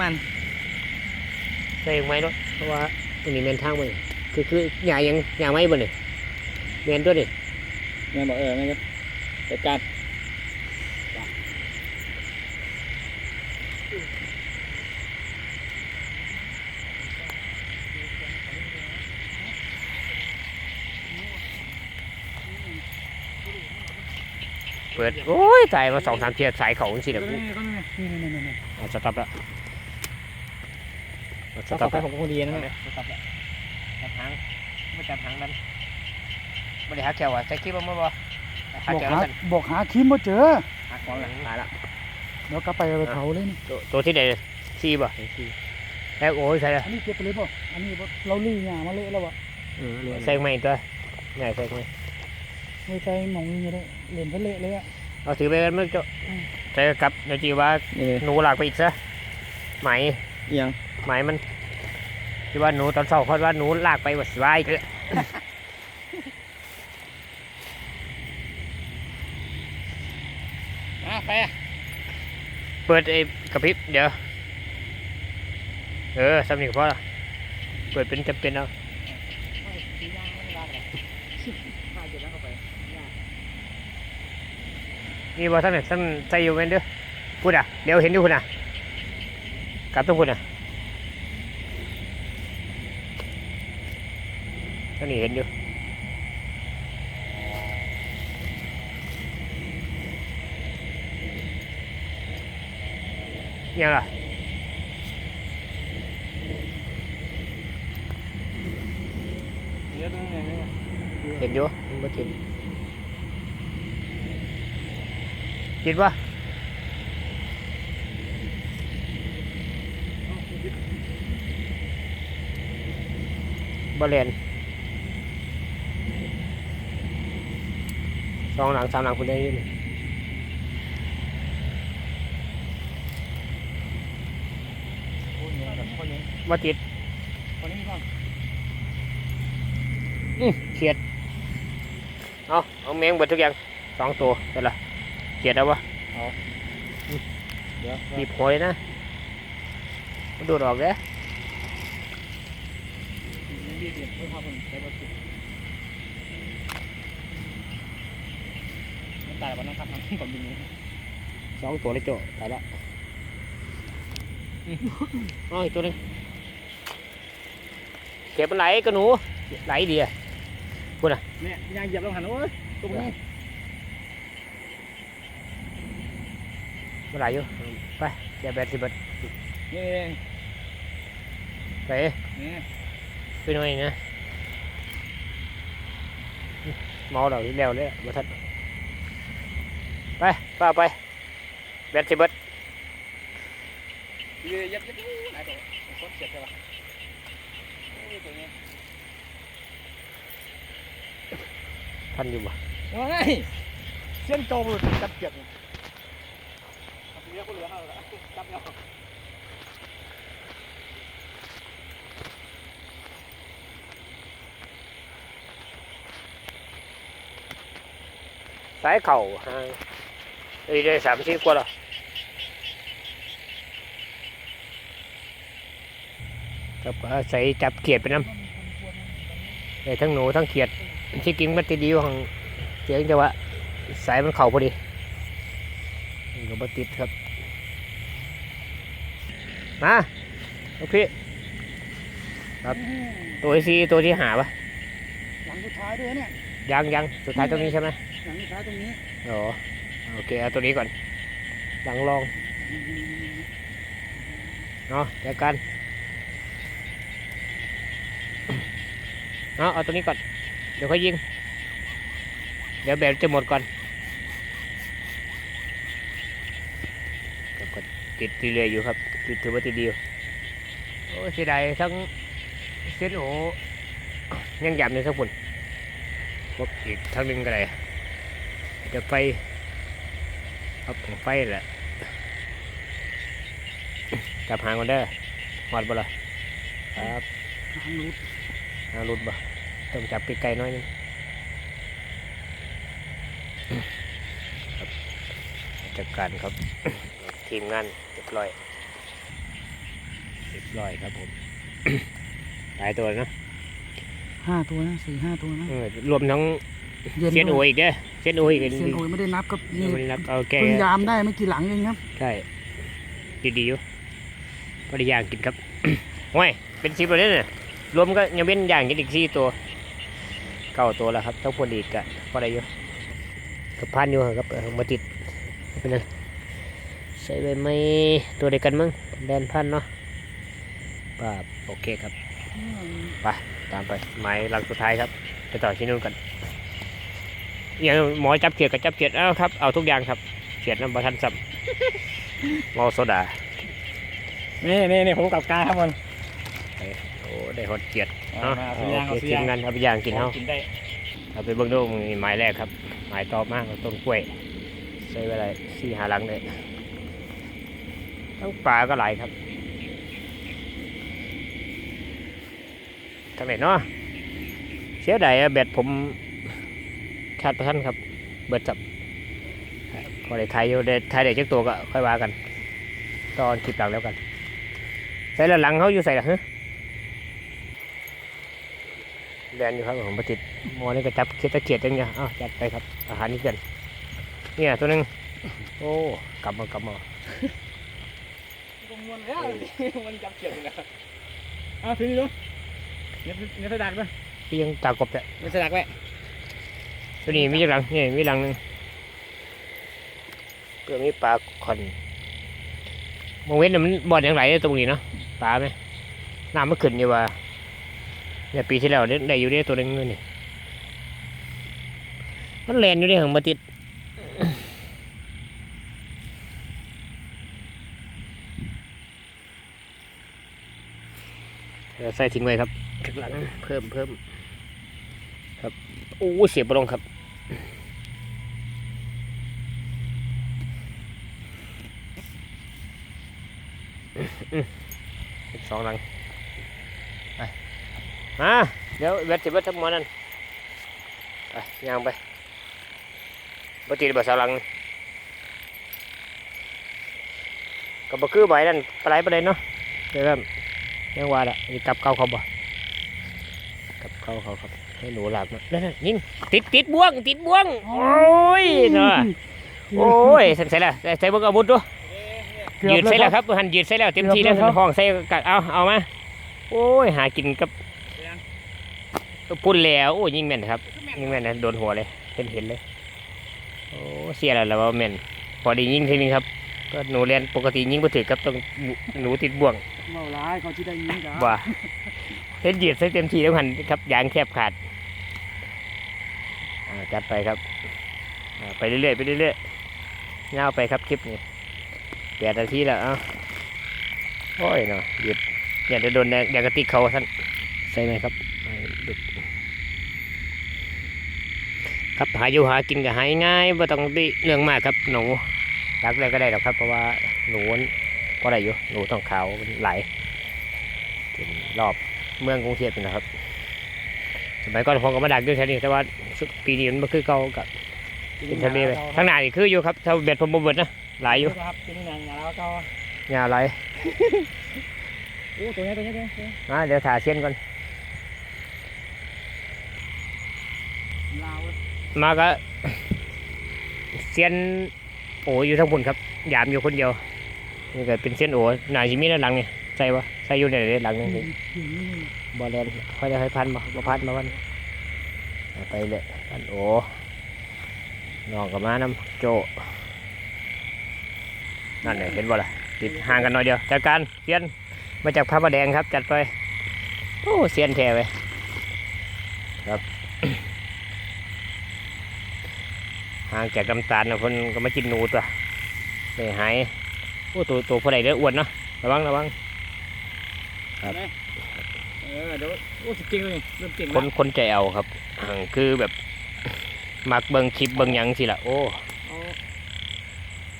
มันใส่ไม้ด้วยเพราะว่าตรงนี้แมนทางมันคือคือหยายังหยาไม้บ่เนี่ยแมนด้วยนี่แม่บอกเออแม่ก็จัดการเปิด โอ้ยตายมาสองสามเทียสายเขาสิเดี๋ยวกูนี่ก็นี่นี่นี่นี่เอาสต็อปละเอา สสต็ต็ออปปละของคนดีนะแม่สต็อปละจับหางไม่จับหางดันไม่ได้หาแก้วอะใส่คลิปมาบ่หาบอกแก้วหากันบอกหาคิมบ่เจอหาของหลังมาละเดี๋ยวกลับไปเอาไปเผาเลยนี่ตัวตัวที่ไหนซีบ่แล้วโอ้ยใส่ละอันนี้เก็บไปเลยป่ะอันนี้บ่เราลื้อหญ้ามาเละแล้วอะใส่ไม่ตัวง่ายใส่ไม่ไม่ใช่หมองนี้เลยเหรียญทะเละเลยอะเอาถือไปกันมั้งเจ้าอืมใส่กลับเดี๋ยวจีว่านี่เลยหนูหลากไปอีกซะไหมยังไหมมันที่ว่าหนูตอนเช้าเขาว่าหนูลากไปวัดสบายเลยอะไปเปิดไอ้กระพริบเดี๋ยว เออสำนึกพอละเปิดเป็นจำเป็นเอานี่บอท่านเนี่ยท่านใจอยู่เว้นเด้อพูดอะ เดี๋ยวเห็นอยู่คุณอะกลับต้องคุณอะ ท่านนี่เห็นอยู่ยังล่ะเดี๋ยวตรงนี้นี่เห็นอยู่มันบ่กินกินปะบอลเลน สองหลังสามหลังคุณได้อยินคนนี้คนนี้มาติดคนนี้ก่อนอื้อเขียด เอาเอาแมงเบิดทุกอย่างสองตัวเดี๋ยวละเขียดเอาวะเดี๋ยวบีบหัวเลยนะมันดูดออกเด้อ บีบเดี๋ยวเพื่อพาคนไปบนสุดมัน ตายวันนั้นครับน้ำก่อนบินนี้สองตัวเลยโจตายละอ๋ออีกตัวหนึงเก็บมันไหลกระหนูไหลดีอะเนี่ยยางเหยียบลงหันโอ้ยตรงนี้มันไหลอยู่ไปอย่าแบตสิเบิดนี่ไปนี่ไปหน่อยนะเมาเราที่แล้วเลยมาทัน ไปป้าไปแบตสิเบิดเหยียบเหยียบไหนตัวคนเจ็บใช่ปะตัวนี้ทันอยู่บ่ว้ายเส้นโตมันจับเจ็บเรียกคนเหลือเขาแล้วจับเนาะสายเข่า ห่างเอ้ยได้สามสิบกว่าแล้วครับอาศัยจับเขียดไปน้ำได้ทั้งหนูทั้งเขียดที่กินมันจะดีของเสียงแต่ว่าสายมันเข่าพอดีนี่ก็บติดครับมาโอเคครับตัวที่สี่ตัวที่หาปะหลังสุดท้ายด้วยเนี่ยยังยังสุดท้ายตรงนี้ใช่ไหมหลังสุดท้ายตรงนี้อ๋อ โอเคเอาตัวนี้ก่อนหลังลองเนาะเดี๋ยวกันเอาเอาตัวนี้ก่อน เดี๋ยวค่อยยิง เดี๋ยวแบตจะหมดก่อนก็ติดเรือยอยู่ครับติดถือว่าติดดียู่โอ้เสียดายทั้งเส้นโอยังหยาบในสักปุ่นพวกอีกทั้งนึงก็ได้จะไฟ เอาของไฟแหละจับหางกันเด้อหมดบ่ล่ะครับหางรูดหางหลุดบ่ต้องจับไกลๆหน้อยนึงครับจัดการครับ ทีมงานเรียบร้อยร้อยครับผมหลายตัวเนาะห้าตัวนะสี่ห้าตัวนะเออรวมทั้งเย็นเส้นโอด้วยอีกเด้อ เส้นโออีกเซียนโอยไม่ได้นับก็นี่ไม่ได้นับเอาแก่เพิ่งยามได้ไม่กี่หลังเองครับใช่ดีๆอยู่พอได้ย่างกินครับโอ้ยเป็นสิบเลยเนี่ยรวมก็ยังเป็นย่างกินอีกสี่ตัวเก้าตัวแล้วครับต้องพอดีกะพอได้อยู่กับพันอยู่ครับเออมาติดเป็นไงใส่ใบไม้ตัวเดียวกันมั้งแดนพันเนาะป้าบโอเคครับตามไปหมายหลังสุดท้ายครับ ไปต่อที่นู่นกัน อย่างหมอจับเขียดกับจับเขียดเอ้าครับเอาทุกอย่างครับเขียดน้ำบะทันสับเมาโซดานี่นี่นี่ผมกับกายครับมันโอ้ได้หดเขียดเอาเนาะมาเอาโอไปย่างเคเอาไปทีมย่างงานเอาไปย่างกินเนาะกินได้เอาไปเบิ่งดูมึงนี่หมายแรกครับ หมายต่อมาเอาต้นกล้วยใส่ไว้ไรสี่หาหลังเลยทั้งปลาก็หลายครับทางไหนเนาะเสียดายอะแบตผม ขาดประทันครับ เบิดจับพอได้ไทยอยู่ได้ไทยได้จักตัวก็ค่อยว่ากัน ตอนคลิปหลังแล้วกัน ใส่และหลังเขาอยู่ใส่ละฮะแดนอยู่ครับผมประติดหมอนี่ก็จับเขียดตะเขียดจังเนี่ยอ้าวจัดไปครับ อาหารนี่เกินเนี่ยตัวหนึงโอ้กลับมากลับมามันแล้วมันจับเขียดเลยนะเอาทีนี้ดูเนี่ยเนี่ยสะดักไหมพี่ยังตากบแต่เนี่ยสะดักไหม ตัวนี้มีจักหลังนี่มีหลังหนึงเพื่อมีปลาคอนมองเว้นน่ะมันบ่อนอย่างไรตรงนี้เนาะปลาไหมน้ำมันขึ้นอยู่ว่าเนี่ยปีที่แล้วได้อยู่ได้ตัวนึงนี่มันแลนอยู่ได้ของมาติดใส่ทิ้งไว้ครับข้างหลังเพิ่มเพิ่มครับโอ้เสียบลงครับ สิบสองหลังไปมาเดี๋ยวเวทสิบเวททั้งหมดนั่นไปย่างไปปกติบ่สาวหลังก็บ่คือใบนั่นปลายประเด็นเนาะเดี๋ยวแบบยังว่าละนี่กลับเข้าเขาบ่กลับเข้าเขาครับให้หนูหลับนะนั่นนะยิงติดติดบ่วงติดบ่วงโอ้ยเนาะโอ้ยใส่ใส่ละใส่ใส่เบิ่งอาวุธดูเกือบ ยืดแล้วใส่แล้วครับครับหันยืดใส่แล้วเต็มที่แล้วเกือบแล้วครับห้องใส่กัดเอาเอามาโอ้ยหากินกับพุ่นแล้วโอ้ยยิงแม่นครับยิงแม่นนะโดนหัวเลยเห็นเห็นเลยโอ้เสียแล้วแล้วว่าแม่นพอดียิงทีนึงครับ ก็หนูเรียนปกติยิงบ่ถือครับต้องหนูติดบ่วงเมาร้ายเขาที่ได้ยินกันว่าเห็นยืดใส่เต็มที่แล้วหันครับยางแคบขาดอ่าจัดไปครับอ่าไปเรื่อยๆไปเรื่อยๆเงาวไปครับคลิปนี้ แปดนาทีแล้วเอ้าโอ้ยเนาะหยุดอย่าจะโดนแดงแดงกระติกเขาท่านใส่ไหมครับไม่หยุดครับหาอยู่หากินก็หายง่ายไม่ต้องดิเรื่องมากครับหนูรักอะไรก็ได้หรอกครับ เพราะว่าหนูก็ได้อยู่หนูต้องขาวมันไหลายเป็นรอบเมืองกรุงเทพนี่นะครับสมัยก่อนผมก็มาดักด้วยแค่นี้แต่ว่าปีนี้มันบ่คือเก่ากับเป็นทะเลไปข้างหน้านี่คืออยู่ครับถ้าเบ็ดผมบ่เบิดนะ หลายอยู่ครับกินนี่นะแล้วก็ยาหลายโอ้ตัวนี้ตัวนี้ตัวนี้อ่าเดี๋ยวถ่าเส้นก่อนลาวมาก็เซียนโออยู่ทั้งบนครับยามอยู่คนเดียวนี่ก็เป็นเซียนโอหนาจิมีด้านหลังนี่ใส่วะใส่อยู่ในหลังนี่อยู่นี่บอลแลนค่อยได้ค่อยพันบ่บ่พันมาวันเอาไปเลยพันโอน้องกับมาน้ำโจ นั่นเลยเห็นบ่ล่ะติดห่างกันหน่อยเดียวจัดการเซียนมาจากพระประแดงครับ จัดไปโอ้เซียนแท้ไปครับห่างจากน้ำตาลนะคนก็มากินหนูตัวเลยหายโอ้ตัวตัวพอใดเด้ออ้วนเนาะระวังระวังเออเดี๋ยวโอ้จริงเลยเริ่มเก่งคแล้วนคนใจเอาครับอ่าคือแบบมักเบิงคลิปเบิงหยังสิละโอ้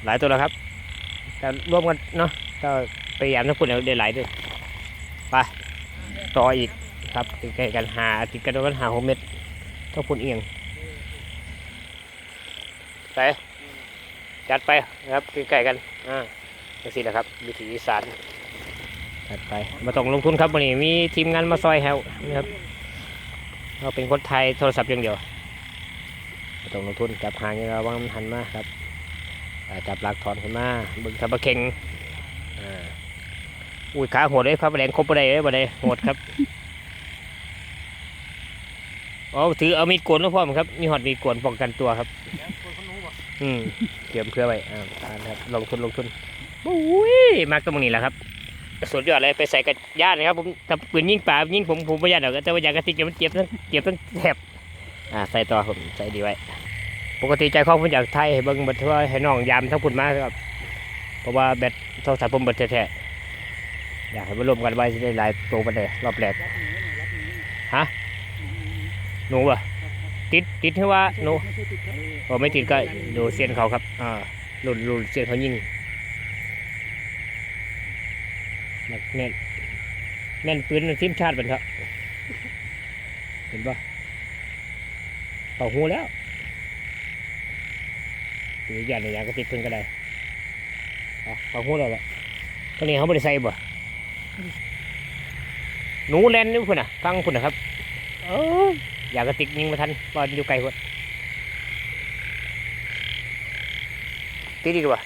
หลายตัวแล้วครับ แต่รวมกันเนาะก็พยายามทั้งคุณได้หลายด้วยไปต่ออีกครับใกล้กันหาติดกันกันหาหกเม็ดต้งพุ่นเอียงไปจัดไปนะครับใกล้ๆกันอ่าจังสิแหละครับวิถีอีสานจัดไปมาต้องลงทุนครับวันนี้มีทีมงานมาซอยแฮวนะครับเราเป็นคนไทยโทรศัพท์อย่างเดียวบ่ต้องลงทุนจับหางอย่างเราวางมันหันมาครับ จับหลักถอนขึ้นมาเบึงทับปะเข่งอ่าอุ้ยขาโหดเลยพระประแดงครบประเดเลยประเดโหดครับอ๋อถือเอามีดโกนแล้วพ่อมครับ มีหอดมีดโกนป้องกันตัวครับคนเขารู้ป่ะอืมเตรียมเพื่อไว้อ่าทานครับลงทุนลงทุนอุ้ยมากตรงนี้แหละครับสุดยอดเลยไปใส่กับญาตินะครับผมถ้าปืนยิงป่ายิงผมผมไม่ญาติหรอกแต่ว่ายางกระติกเนี่ยมันเจ็บทั้งเจ็บทั้งแถบอ่าใส่ต่อผมใส่ดีไว้ ปกติใจคล้องผมอยากไทยให้เบิ้งบัดว่าให้น้องยามทั้งคุณมาครับเพราะว่าแบตโทรศัพท์ผมเบิดแท้ๆอยากให้มารวมกันไว้จะได้หลายตัวปเดี๋ยรอบแรกฮะหนูป่ะติดติดที่ว่าหนูพอไม่ติดก็ดูเซียนเขาครับอ่ารุ่นรุ่นเซียนเขายิงแน่นแน่นปืนทีมชาติเป็นครับเห็นปะเป่าหูแล้ว หรืออย่างอย่างก็ติดเพิ่นก็ได้เป่าหูแล้วล่ะตอนนี้เขาไม่ได้ใส่บ่หนูแลนนี่พุ่นน่ะฟังพุ่นนะครับเอออยากกระติกยิงมาทันบอลอยู่ไกลพุ่นตีดีกว่า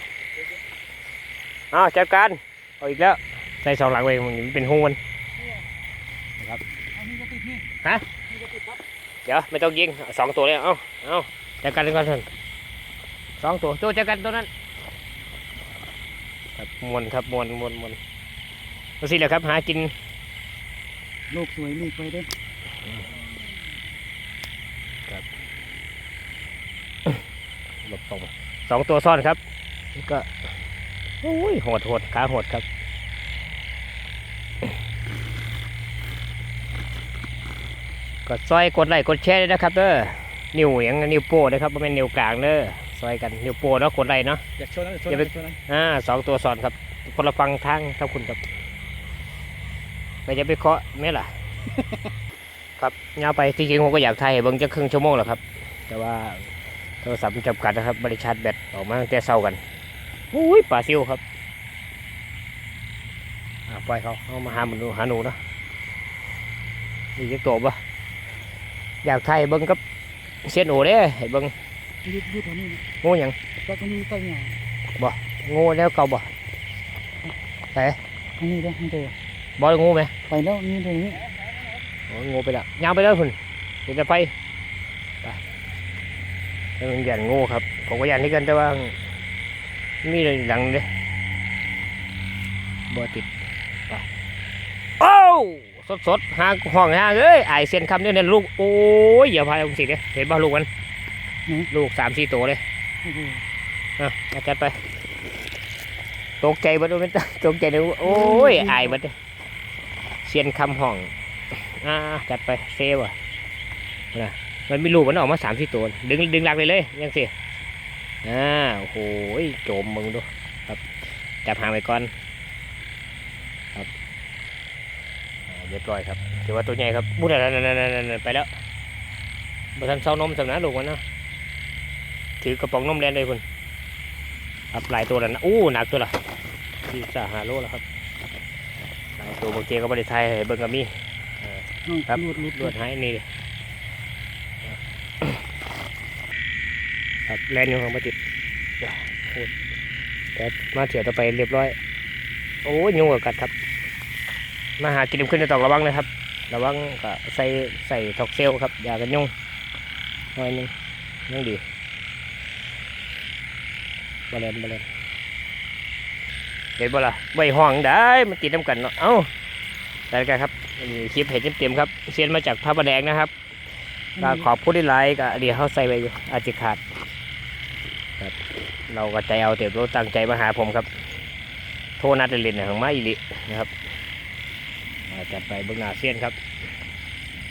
อ้าวจัดการเอาอีกแล้วใส่สองหลังไว้มันเป็นหูมันนะครับฮะเดี๋ยวไม่ต้องยิงสองตัวเลยเอาเอาจัดการเลยก่อนเถอะ สองตัวตัวจัดการตัวนั้นครับมวนครับมวนมวนมวนดูสิแหละครับ หากินโลกสวยมีไปด้วยหลบตรงสองตัวซ่อนครับนี่ก็โอ้ยโหดโหดขาโหดครับกดซอยกดไลค์กดแชร์ด้วยนะครับเด้อนิ้วอย่างนิ้วโป้นะครับไม่เป็นนิ้วกลางเด้อ ซอยกันนิ้วโป้เนาะกดไลค์เนาะ อยากโชว์นะอยากโชว์อย่าไปนะอยากโชว์นะอ่าสองตัวสอนครับ คนละฟังทางเท่าคุณครับไม่จะไปเคาะไหมล่ะ ครับยาวไปที่จริงผมก็อยากถ่ายให้เบิ่งจะครึ่งชั่วโมงแหละครับ แต่ว่าโทรศัพท์มันจำกัดนะครับ บริชาร์จแบตออกมาตั้งแต่เช้ากันอุ้ยปลาซิวครับอ่าปล่อยเขาเอามาหาหนูหาหนูเนาะนี่จะโตปะอยากถ่ายให้เบิ่งกับเสียนโอเด้ให้เบิ่ง ยืดยืดแถวนี้นะงูหยังก็ตรงนี้ใต้หงางูแล้วเก่าบ่อันนี้เด้ออันเดียวบอลงูไหมไปแล้วนี่ตรงนี้โอ้ยงูไปแล้วยาวไปแล้วคุณเดี๋ยวจะไปไปแล้วมันหยันงูครับผมก็หยันที่กันแต่ว่ามีอะไรหลังเด้บ่ติดไปโอ้วสดสดๆหาห้องหาเอ้ยไอายเซียนคำเนี่ยเนี่ยลูกโอ้ยอย่าพายลงสิเนี่ยเห็นบ่ลูกมัน ลูกสามสี่ตัวเลยโอ้โหอะเอาจัดไป ตกใจบ่ดูมันตกใจเลยโอ้ยอายบ่เด้เซียนคำห้องอ่าจัดไปเซฟอะนะมันมีลูกมันออกมาสามสี่ตัว ดึงดึงหลักเลยเลยยังสิอ่าโอ้โหโจมมึงดูครับจับหางไปก่อนครับอ่าเรียบร้อยครับถือว่าตัวใหญ่ครับบุ้นนั่นนั่นนั่นนั่นไปแล้วบทันเซานมสำนักลูกมันนะ ถือกระป๋องนมแดงเลยคุณครับหลายตัวแล้วนะอู้หนักตัวละที่สาหาโลแล้วครับหลายตัวบางเจก็บริไทยให้เบิ่งกับมีน้องครับรูดรูดลวดให้นี่ดิครับแลนอยู่ของมาติดเดี๋ยวพูดแต่มาเถียวต่อไปเรียบร้อย โอ้ยยุงกับกัดครับ มาหากินขึ้นในตอกระวังนะครับ ระวังก็ใส่ใส่ทอกเซลครับอย่ากันยุงหน่อยหนึงยังดี บาเลนบาเลนเห็นบ่ล่ะใบห้องได้มันติดน้ำกันเนาะเอ้าได้กันครับนี่คลิปเห็นเต็มๆครับเซียนมาจากพระประแดงนะครับก็ขอบผู้ที่ไลค์ก็เดี๋ยวเขาใส่ไปอยู่อาจจะขาดครับ เราก็ใจเอาเต็มรตั้งใจมาหาผมครับ โทรนัดเล่นๆของมาอีหลินะครับอ่าจัดไปเบื้องหน้าเซียนครับ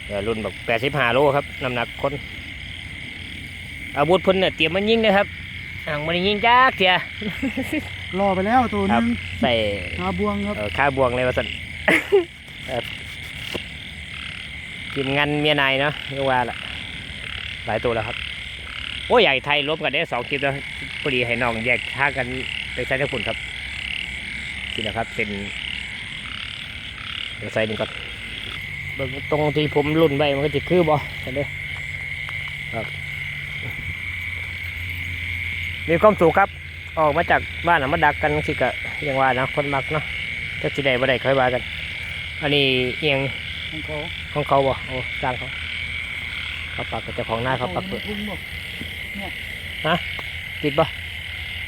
เดี๋ยวรุ่นแบบแปดสิบห้าโลครับน้ำหนักคนอาวุธเพุ่นเนี่ยเตรียมมันยิงนะครับ อ่างมันยิงจ้าเถียรอไปแล้วตัวครันึบงใส่ขาบวงครับเออค่าบวงเลยว่าสันเออทีมงานเมียนายเนาะเรียกว่าละหลายตัวแล้วครับ โอ้ยใหญ่ไทยรวมกันได้สองคลิปแล้วพอดีให้น้องแยกท่างกันไปใช้ทั้งฝุ่นครับนี่นะครับเป็นเดี๋ยวใส่นี่ก่อนเบิ่งตรงที่ผมรุ่นไว้มันก็จะคือบ่กันเด้อครับ มีความสุขครับ ออกมาจากบ้านน่ะมาดักกันสิกะยังว่านะคนมักเนาะจะสิได้บ่ได้ค่อยว่ากัน อันนี้เอียงของเขาของเขาบ่โอ้จ้างเขาเขาปักกับเจ้าของหน้าเขาปักเปิดพุ่งบ่ติดบ่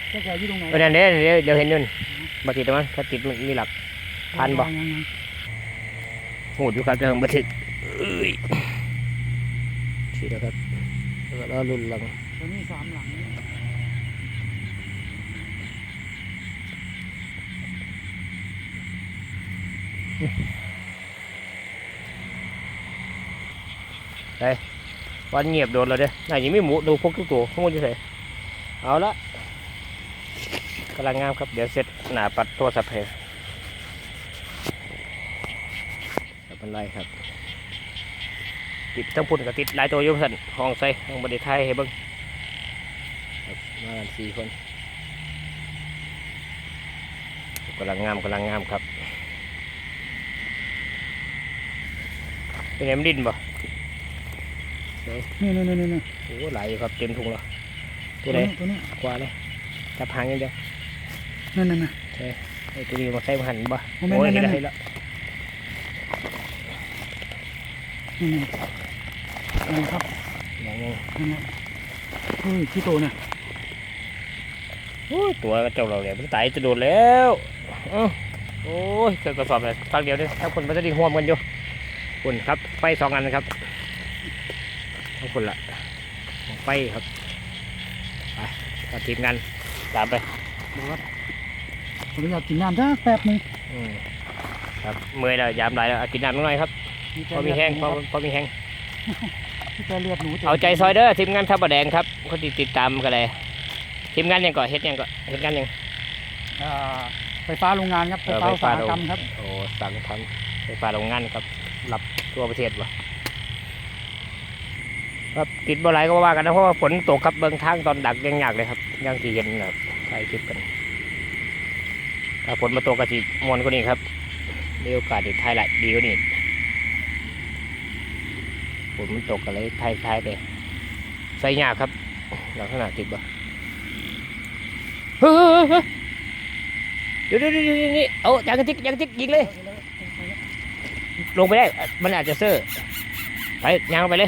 แค่แกอยู่ตรงไหนเออนั่นเด้เดี๋ยวเดี๋ยวเห็นนู่นบ่ติดมั้งถ้าติดมันมีหลักพันบ่ยังยังหูดอยู่ครับเดี๋ยวบ่ติดเอ้ยทีแล้วครับแล้วก็รุ่นหลังตัวนี้สามหลัง นี่วันเงียบโดนแล้วเด้อน่าจะมีหมูดูพวกทุกตัวพวกมันจะใส่เอาละกำลังงามครับเดี๋ยวเสร็จหน้าปัดโทรศัพท์ให้ไม่เป็นไรครับ ติดทั้งพุ่นกับติดหลายตัวยุ่สันห้องใส่ห้องบไดไทยให้เบิ้งมากันสี่คนกำลังงามกำลังงามครับ เป็นไงมันดิ้นบ่นี่นี่นี่นี่นี่โอ้หลายอยู่ครับเต็มถุงแล้วตัตัววไหนนี้ตัวนี้กว่าเลยจับหางอย่างเดียวนั่นนั่นน่ะไอ้ตัวนี้มาใส่มาหันบ่โอ้แม่นโอ้ยแม่เห็นนแล้วแม่นเห็นแล้วนี่นี่นั่นครับอย่างนี้นั่นน่ะเฮ้ยที่โตน่ะโอ้ยตัวเจ้าเราเนี่ยมันตายจะโดนแล้วอื้อโอ้ยเกิดกระสอบเลยฟังเดียวเด้อถ้าคนมันจะไดีห่วมกันอยู่ คุณครับไฟสองอันครับทั้งคนละไฟครับไปกับทีมงานตามไปเดี๋ยวครับขออนุญาตกินน้ำสักแป๊บหนึงอืมครับเมื่อยแล้วยามไรแล้วเอากินน้ำหน่อยครับพอมีแห้งพอพอมีแห้งที่แกเลือดหนูต็มเอาใจซอยเด้อทีมงานทับประแดงครับคนที่ติดตามกันเลยทีมงานยังก่อเฮ็ดยังก่อเฮ็ดงานยังอ่าไฟฟ้าโรงงานครับไฟเออฟ้าไฟอุตฟ้าสาหกรรมครับโอ้สั่งทำไฟฟ้าโรงงานครับ รับทั่วประเทศวะครับติดบ่ไหลก็ว่ากันนะเพราะว่าฝนตกครับเบื้องทางตอนดักยังยากเลยครับยังที่เห็นครับใช้คลิปกันถ้าฝนมาตกก็สิมวนกว่านี้ครับมีโอกาสได้ถ่ายหลายดีกว่านี้ฝนมันตกก็เลยถ่ายถ่ายไปใส่ยากครับลักษณะติดบ่เฮ้ยเดี๋ยวเดี๋ยวเดี๋ยวเดี๋ยวนี่เอายางกระติกยางกระติกยิงเลย ลงไปได้ มันอาจจะเซอร์ ไปยางไปเลย